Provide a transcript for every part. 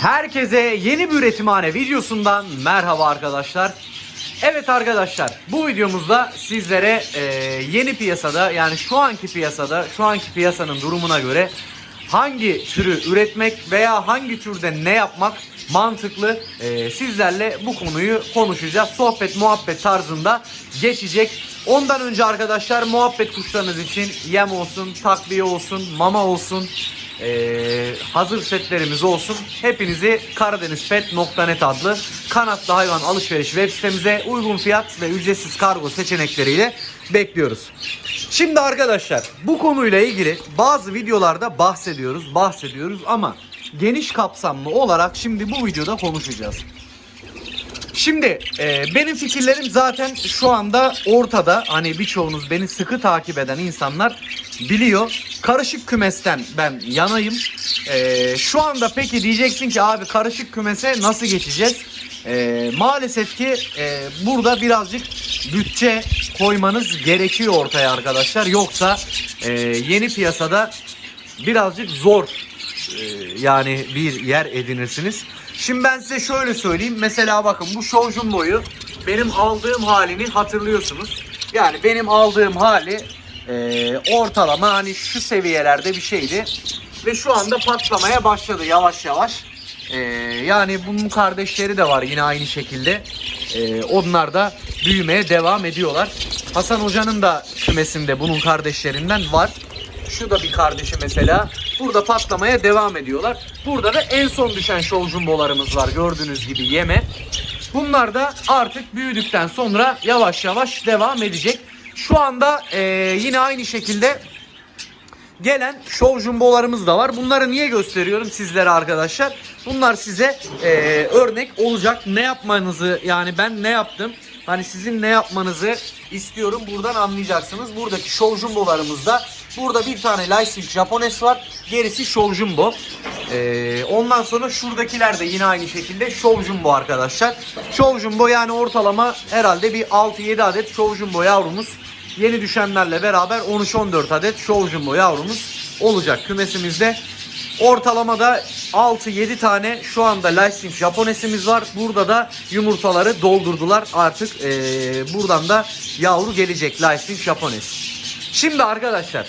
Herkese yeni bir üretimhane videosundan merhaba arkadaşlar. Evet arkadaşlar bu videomuzda sizlere e, yeni piyasada yani şu anki piyasada şu anki piyasanın durumuna göre hangi türü üretmek veya hangi türde ne yapmak mantıklı e, sizlerle bu konuyu konuşacağız. Sohbet muhabbet tarzında geçecek. Ondan önce arkadaşlar muhabbet kuşlarınız için yem olsun, takviye olsun, mama olsun, ee, hazır setlerimiz olsun. Hepinizi karadenizpet.net adlı kanatlı hayvan alışveriş web sitemize uygun fiyat ve ücretsiz kargo seçenekleriyle bekliyoruz. Şimdi arkadaşlar bu konuyla ilgili bazı videolarda bahsediyoruz, bahsediyoruz ama geniş kapsamlı olarak şimdi bu videoda konuşacağız. Şimdi e, benim fikirlerim zaten şu anda ortada. Hani birçoğunuz beni sıkı takip eden insanlar biliyor. Karışık kümesten ben yanayım. E, şu anda peki diyeceksin ki abi karışık kümese nasıl geçeceğiz? E, maalesef ki e, burada birazcık bütçe koymanız gerekiyor ortaya arkadaşlar. Yoksa e, yeni piyasada birazcık zor yani bir yer edinirsiniz. Şimdi ben size şöyle söyleyeyim. Mesela bakın bu Show boyu benim aldığım halini hatırlıyorsunuz. Yani benim aldığım hali e, ortalama hani şu seviyelerde bir şeydi. Ve şu anda patlamaya başladı yavaş yavaş. E, yani bunun kardeşleri de var yine aynı şekilde. E, onlar da büyümeye devam ediyorlar. Hasan Hoca'nın da kümesinde bunun kardeşlerinden var. Şu da bir kardeşi mesela. Burada patlamaya devam ediyorlar. Burada da en son düşen show jumbolarımız var gördüğünüz gibi yeme. Bunlar da artık büyüdükten sonra yavaş yavaş devam edecek. Şu anda e, yine aynı şekilde gelen show jumbolarımız da var. Bunları niye gösteriyorum sizlere arkadaşlar? Bunlar size e, örnek olacak. Ne yapmanızı yani ben ne yaptım? Hani sizin ne yapmanızı istiyorum. Buradan anlayacaksınız. Buradaki show jumbolarımızda burada bir tane Lysing Japones var. Gerisi show jumbo. E, ondan sonra şuradakiler de yine aynı şekilde show jumbo arkadaşlar. Show jumbo yani ortalama herhalde bir 6-7 adet show jumbo yavrumuz yeni düşenlerle beraber 13-14 adet show jumbo yavrumuz olacak kümesimizde. Ortalamada 6-7 tane şu anda licensing Japonesimiz var. Burada da yumurtaları doldurdular. Artık eee, buradan da yavru gelecek licensing Japones. Şimdi arkadaşlar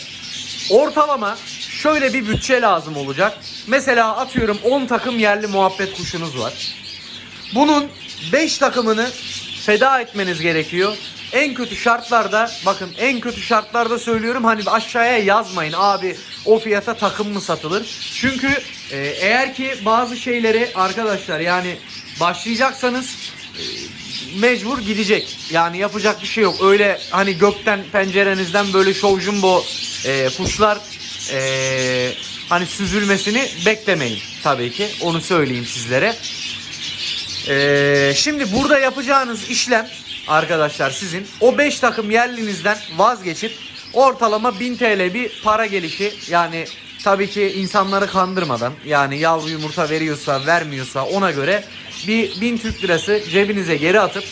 ortalama şöyle bir bütçe lazım olacak. Mesela atıyorum 10 takım yerli muhabbet kuşunuz var. Bunun 5 takımını feda etmeniz gerekiyor. En kötü şartlarda bakın en kötü şartlarda söylüyorum hani aşağıya yazmayın abi o fiyata takım mı satılır? Çünkü e, eğer ki bazı şeyleri arkadaşlar yani başlayacaksanız e, mecbur gidecek. Yani yapacak bir şey yok. Öyle hani gökten pencerenizden böyle show jumbo e, kuşlar e, hani süzülmesini beklemeyin tabii ki. Onu söyleyeyim sizlere. Ee, şimdi burada yapacağınız işlem arkadaşlar sizin o 5 takım yerlinizden vazgeçip ortalama 1000 TL bir para gelişi yani tabii ki insanları kandırmadan yani yavru yumurta veriyorsa vermiyorsa ona göre bir 1000 Türk lirası cebinize geri atıp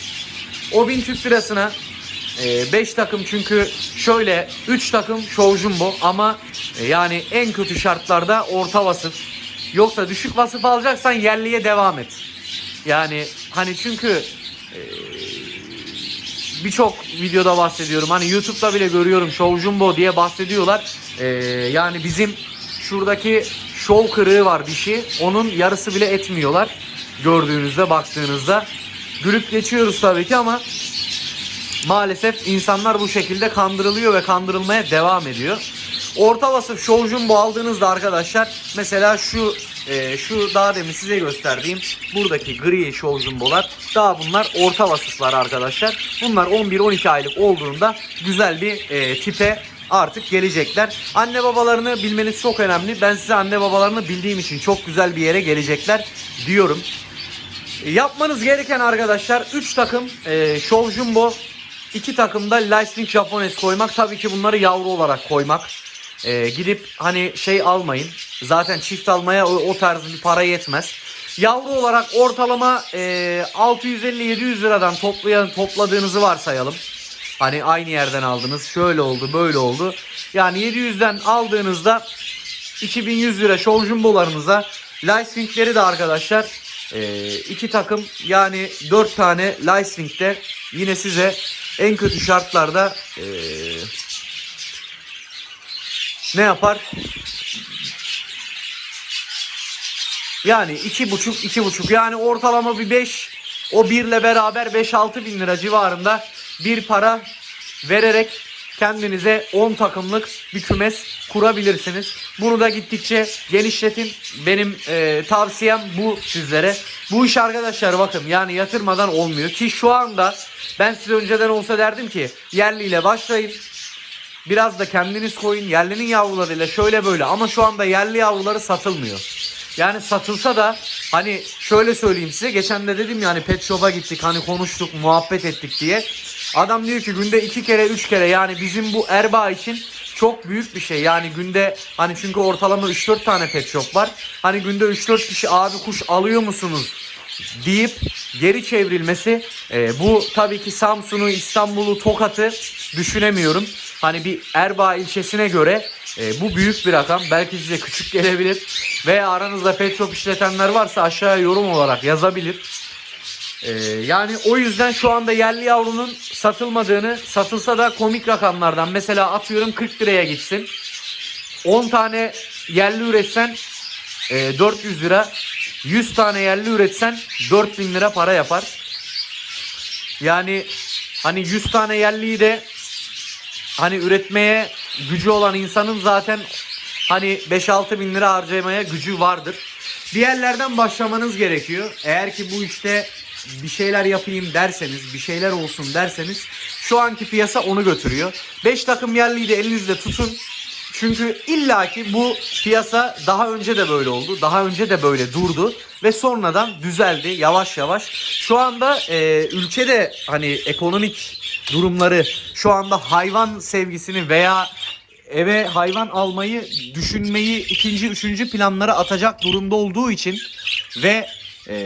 o 1000 Türk lirasına 5 takım çünkü şöyle 3 takım show jumbo ama e, yani en kötü şartlarda orta vasıf yoksa düşük vasıf alacaksan yerliye devam et. Yani hani çünkü e, birçok videoda bahsediyorum. Hani YouTube'da bile görüyorum Show Jumbo diye bahsediyorlar. E, yani bizim şuradaki show kırığı var dişi. Onun yarısı bile etmiyorlar. Gördüğünüzde baktığınızda. Gülüp geçiyoruz tabii ki ama maalesef insanlar bu şekilde kandırılıyor ve kandırılmaya devam ediyor. Orta vasıf show jumbo aldığınızda arkadaşlar mesela şu e, şu daha demin size gösterdiğim buradaki gri show jumbolar daha bunlar orta vasıflar arkadaşlar. Bunlar 11-12 aylık olduğunda güzel bir e, tipe artık gelecekler. Anne babalarını bilmeniz çok önemli. Ben size anne babalarını bildiğim için çok güzel bir yere gelecekler diyorum. E, Yapmanız gereken arkadaşlar 3 takım e, Show Jumbo 2 takımda Lightning Japones koymak. Tabii ki bunları yavru olarak koymak. E, gidip hani şey almayın. Zaten çift almaya o, o tarz bir para yetmez. Yavru olarak ortalama e, 650-700 liradan toplayan, topladığınızı varsayalım. Hani aynı yerden aldınız. Şöyle oldu, böyle oldu. Yani 700'den aldığınızda 2100 lira show jumbolarınıza Licensing'leri de arkadaşlar e, iki takım yani dört tane licensing'de yine size en kötü şartlarda e, ne yapar? Yani iki buçuk iki buçuk yani ortalama bir 5 o birle beraber 5-6 bin lira civarında bir para vererek kendinize 10 takımlık bir kümes kurabilirsiniz. Bunu da gittikçe genişletin. Benim e, tavsiyem bu sizlere. Bu iş arkadaşlar bakın yani yatırmadan olmuyor ki şu anda ben size önceden olsa derdim ki yerliyle başlayın. Biraz da kendiniz koyun. Yerlinin yavrularıyla şöyle böyle ama şu anda yerli yavruları satılmıyor. Yani satılsa da hani şöyle söyleyeyim size geçen de dedim yani pet shop'a gittik hani konuştuk muhabbet ettik diye. Adam diyor ki günde iki kere üç kere yani bizim bu Erbaa için çok büyük bir şey. Yani günde hani çünkü ortalama 3-4 tane pet shop var. Hani günde 3-4 kişi abi kuş alıyor musunuz deyip geri çevrilmesi e, bu tabii ki Samsun'u, İstanbul'u, Tokat'ı düşünemiyorum. Hani bir Erbaa ilçesine göre e, bu büyük bir rakam. Belki size küçük gelebilir. Veya aranızda pet shop işletenler varsa aşağıya yorum olarak yazabilir. E, yani o yüzden şu anda yerli yavrunun satılmadığını satılsa da komik rakamlardan mesela atıyorum 40 liraya gitsin. 10 tane yerli üretsen e, 400 lira 100 tane yerli üretsen 4000 lira para yapar. Yani hani 100 tane yerliyi de hani üretmeye gücü olan insanın zaten hani 5-6 bin lira harcamaya gücü vardır. Bir yerlerden başlamanız gerekiyor. Eğer ki bu işte bir şeyler yapayım derseniz, bir şeyler olsun derseniz şu anki piyasa onu götürüyor. 5 takım yerliyi de elinizde tutun. Çünkü illaki bu piyasa daha önce de böyle oldu. Daha önce de böyle durdu ve sonradan düzeldi yavaş yavaş. Şu anda e, ülkede hani ekonomik durumları şu anda hayvan sevgisini veya eve hayvan almayı düşünmeyi ikinci üçüncü planlara atacak durumda olduğu için ve e,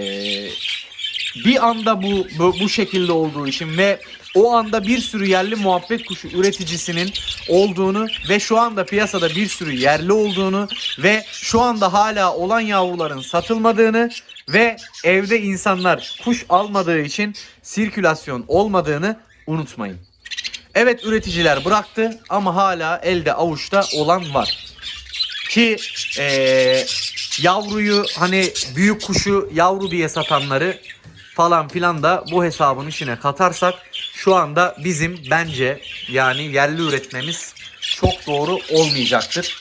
bir anda bu, bu bu şekilde olduğu için ve o anda bir sürü yerli muhabbet kuşu üreticisinin olduğunu ve şu anda piyasada bir sürü yerli olduğunu ve şu anda hala olan yavruların satılmadığını ve evde insanlar kuş almadığı için sirkülasyon olmadığını unutmayın. Evet üreticiler bıraktı ama hala elde avuçta olan var. Ki eee, yavruyu hani büyük kuşu yavru diye satanları falan filan da bu hesabın içine katarsak şu anda bizim bence yani yerli üretmemiz çok doğru olmayacaktır.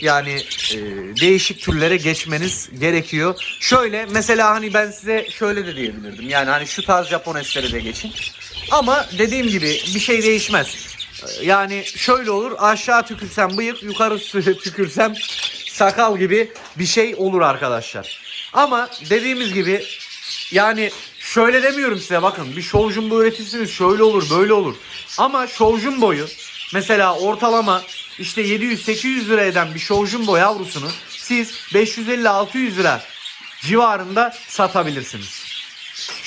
Yani e, değişik türlere geçmeniz gerekiyor. Şöyle mesela hani ben size şöyle de diyebilirdim. Yani hani şu tarz Japonesleri de geçin. Ama dediğim gibi bir şey değişmez. Yani şöyle olur aşağı tükürsem bıyık yukarı tükürsem sakal gibi bir şey olur arkadaşlar. Ama dediğimiz gibi yani şöyle demiyorum size bakın bir show jumbo üretirsiniz şöyle olur böyle olur. Ama show jumbo'yu mesela ortalama işte 700-800 lira eden bir show jumbo yavrusunu siz 550-600 lira civarında satabilirsiniz.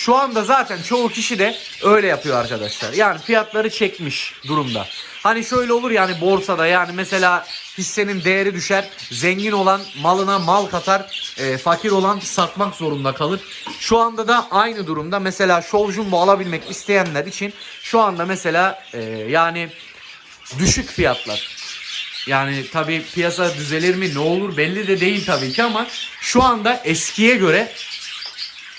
Şu anda zaten çoğu kişi de öyle yapıyor arkadaşlar. Yani fiyatları çekmiş durumda. Hani şöyle olur yani borsada yani mesela hissenin değeri düşer. Zengin olan malına mal katar. e, fakir olan satmak zorunda kalır. Şu anda da aynı durumda. Mesela Show Jumbo alabilmek isteyenler için şu anda mesela e, yani düşük fiyatlar. Yani tabi piyasa düzelir mi ne olur belli de değil tabii ki ama şu anda eskiye göre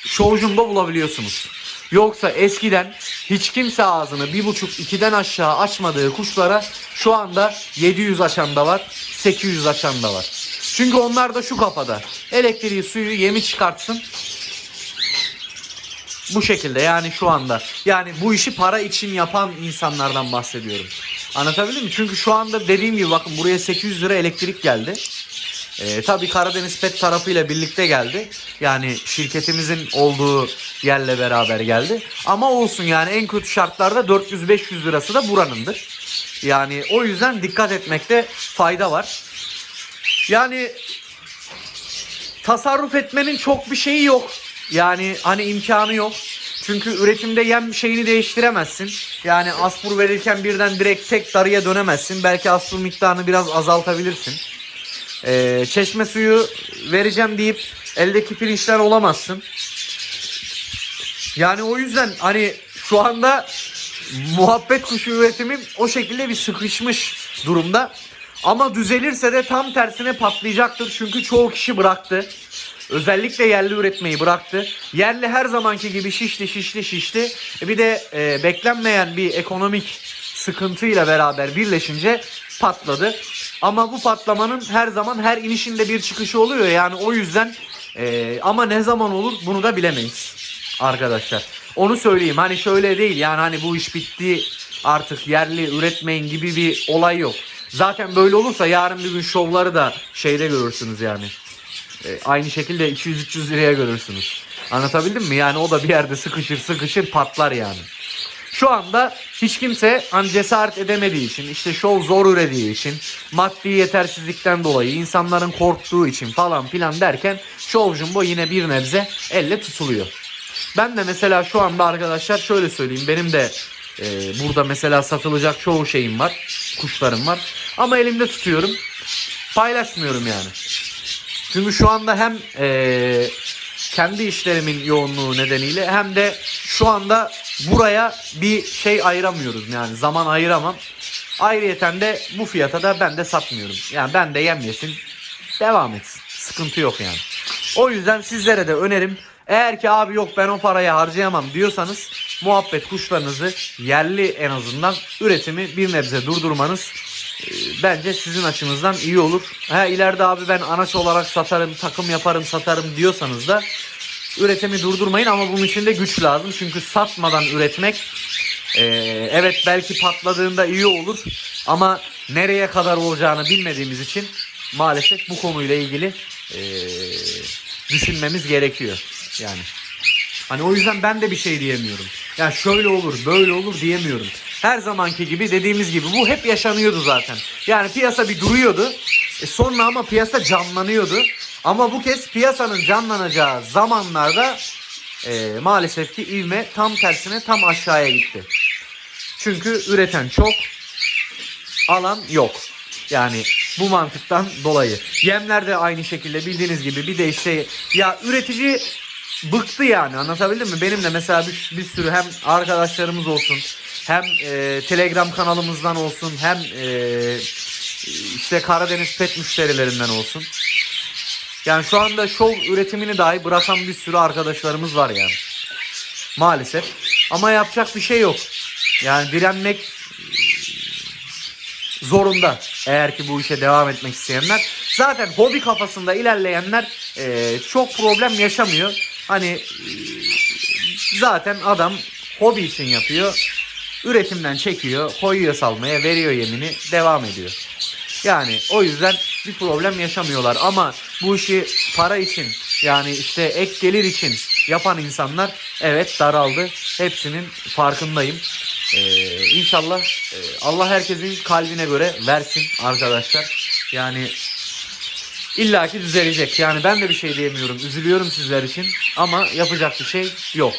Showjum'da bulabiliyorsunuz. Yoksa eskiden hiç kimse ağzını bir buçuk ikiden aşağı açmadığı kuşlara şu anda 700 açan da var, 800 açan da var. Çünkü onlar da şu kafada. Elektriği, suyu, yemi çıkartsın. Bu şekilde yani şu anda. Yani bu işi para için yapan insanlardan bahsediyorum. Anlatabildim mi? Çünkü şu anda dediğim gibi bakın buraya 800 lira elektrik geldi. Ee, tabii Karadeniz Pet tarafıyla birlikte geldi. Yani şirketimizin olduğu yerle beraber geldi. Ama olsun yani en kötü şartlarda 400-500 lirası da buranındır. Yani o yüzden dikkat etmekte fayda var. Yani tasarruf etmenin çok bir şeyi yok. Yani hani imkanı yok. Çünkü üretimde yem şeyini değiştiremezsin. Yani aspur verirken birden direkt tek darıya dönemezsin. Belki aspur miktarını biraz azaltabilirsin. E, çeşme suyu vereceğim deyip eldeki pirinçler olamazsın. Yani o yüzden hani şu anda muhabbet kuşu üretimim o şekilde bir sıkışmış durumda. Ama düzelirse de tam tersine patlayacaktır. Çünkü çoğu kişi bıraktı. Özellikle yerli üretmeyi bıraktı. Yerli her zamanki gibi şişti şişti şişti. E Bir de e, beklenmeyen bir ekonomik sıkıntıyla beraber birleşince patladı. Ama bu patlamanın her zaman her inişinde bir çıkışı oluyor. Yani o yüzden e, ama ne zaman olur bunu da bilemeyiz arkadaşlar. Onu söyleyeyim hani şöyle değil yani hani bu iş bitti artık yerli üretmeyin gibi bir olay yok. Zaten böyle olursa yarın bir gün şovları da şeyde görürsünüz yani. E, aynı şekilde 200-300 liraya görürsünüz. Anlatabildim mi? Yani o da bir yerde sıkışır sıkışır patlar yani. Şu anda hiç kimse hani cesaret edemediği için, işte şov zor ürediği için, maddi yetersizlikten dolayı, insanların korktuğu için falan filan derken şov jumbo yine bir nebze elle tutuluyor. Ben de mesela şu anda arkadaşlar şöyle söyleyeyim. Benim de e, burada mesela satılacak çoğu şeyim var. Kuşlarım var. Ama elimde tutuyorum. Paylaşmıyorum yani. Çünkü şu anda hem e, kendi işlerimin yoğunluğu nedeniyle hem de şu anda buraya bir şey ayıramıyoruz. Yani zaman ayıramam. Ayrıyeten de bu fiyata da ben de satmıyorum. Yani ben de yem yesin. Devam etsin. Sıkıntı yok yani. O yüzden sizlere de önerim eğer ki abi yok ben o parayı harcayamam diyorsanız muhabbet kuşlarınızı yerli en azından üretimi bir nebze durdurmanız e, bence sizin açınızdan iyi olur. Ha ileride abi ben anaç olarak satarım, takım yaparım, satarım diyorsanız da üretimi durdurmayın ama bunun için de güç lazım. Çünkü satmadan üretmek e, evet belki patladığında iyi olur ama nereye kadar olacağını bilmediğimiz için maalesef bu konuyla ilgili e, düşünmemiz gerekiyor. Yani Hani o yüzden ben de bir şey diyemiyorum. Ya şöyle olur, böyle olur diyemiyorum. Her zamanki gibi dediğimiz gibi bu hep yaşanıyordu zaten. Yani piyasa bir duruyordu. E sonra ama piyasa canlanıyordu. Ama bu kez piyasanın canlanacağı zamanlarda e, maalesef ki ivme tam tersine tam aşağıya gitti. Çünkü üreten çok, alan yok. Yani bu mantıktan dolayı. Yemler de aynı şekilde bildiğiniz gibi bir de işte ya üretici bıktı yani anlatabildim mi? Benim de mesela bir, bir sürü hem arkadaşlarımız olsun hem e, Telegram kanalımızdan olsun hem e, işte Karadeniz pet müşterilerinden olsun. Yani şu anda şov üretimini dahi bırakan bir sürü arkadaşlarımız var yani. Maalesef. Ama yapacak bir şey yok. Yani direnmek zorunda. Eğer ki bu işe devam etmek isteyenler. Zaten hobi kafasında ilerleyenler e, çok problem yaşamıyor. Hani e, zaten adam hobi için yapıyor. Üretimden çekiyor, koyuyor salmaya, veriyor yemini, devam ediyor. Yani o yüzden bir problem yaşamıyorlar ama bu işi para için yani işte ek gelir için yapan insanlar evet daraldı. Hepsinin farkındayım. Ee, inşallah e, Allah herkesin kalbine göre versin arkadaşlar. Yani illaki düzelecek. Yani ben de bir şey diyemiyorum. Üzülüyorum sizler için ama yapacak bir şey yok.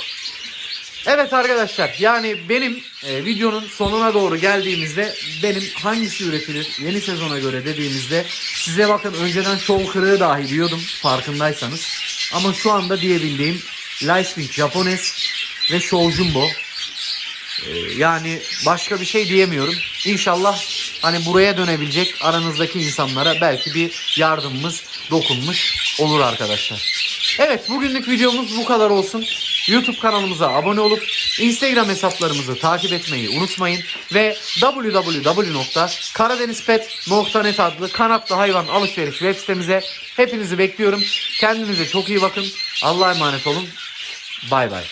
Evet arkadaşlar yani benim e, videonun sonuna doğru geldiğimizde benim hangisi üretilir yeni sezona göre dediğimizde size bakın önceden şov kırığı dahi diyordum farkındaysanız. Ama şu anda diyebildiğim Lightwing Japones ve Show Jumbo. E, yani başka bir şey diyemiyorum. İnşallah hani buraya dönebilecek aranızdaki insanlara belki bir yardımımız dokunmuş olur arkadaşlar. Evet bugünlük videomuz bu kadar olsun. YouTube kanalımıza abone olup Instagram hesaplarımızı takip etmeyi unutmayın. Ve www.karadenizpet.net adlı kanatlı hayvan alışveriş web sitemize hepinizi bekliyorum. Kendinize çok iyi bakın. Allah'a emanet olun. Bay bay.